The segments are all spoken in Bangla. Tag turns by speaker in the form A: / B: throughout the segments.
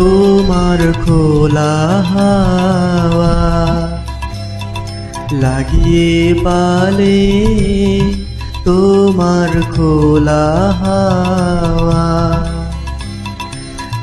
A: তোমার খোলা হাওয়া লাগিয়ে পালে তোমার খোলা হাওয়া।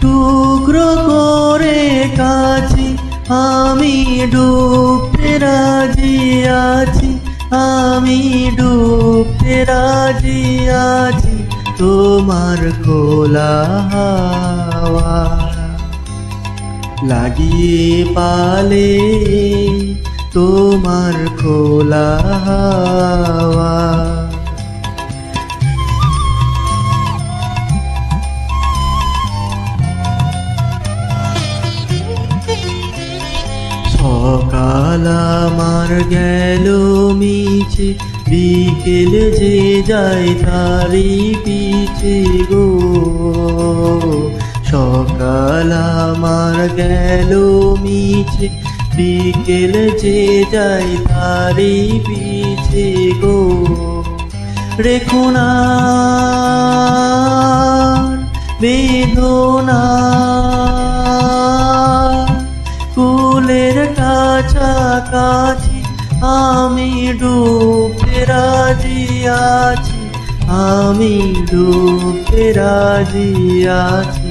A: টুকরো করে কাছি আমি ডুবতে রাজি আছি, আমি ডুবতে রাজি আছি, তোমার খোলা হাওয়া। লাগিয়ে পালে তোমার খোলা সকাল আমার গেল মিছে বিকেল যে যায় তারি পিছে গো। গেল মিছে, বিকেল যে যায় তারি পিছে গো। রেখো না বেদনা কুলের কাছাকাছি আমি ডুবতে রাজি আছি, আমি ডুবতে রাজি আছি।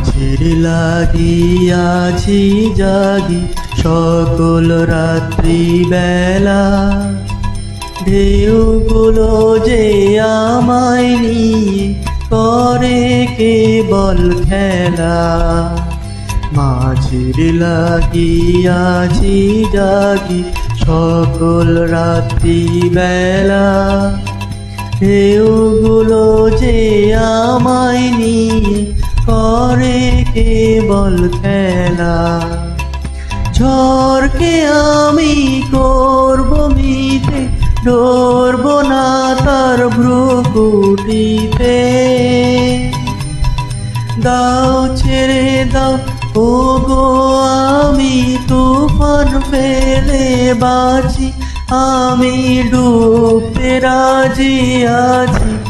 A: মাঝের লাগিয়াছি জাগি সকল রাত্রি বেলা। ঢেউগুলো যে আমায় নিয়ে করে কেবল খেলা। মাঝের লাগিয়াছি জাগি সকল রাত্রি বেলা। ঢেউগুলো যে আমায় নিয়ে করে কেবল খেলা। ঝড়কে আমি করব মিতে ডরব না তার ভ্রুকুটিতে। দাও ছেড়ে দাও ও গো আমি তুফান ফেলে বাঁচি, আমি ডুবতে রাজি আছি।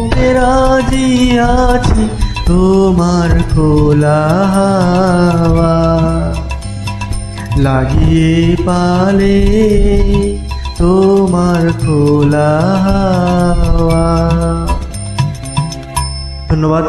A: তোমার খোলা হাওয়া লাগিয়ে পালে তোমার খোলা হাওয়া। ধন্যবাদ।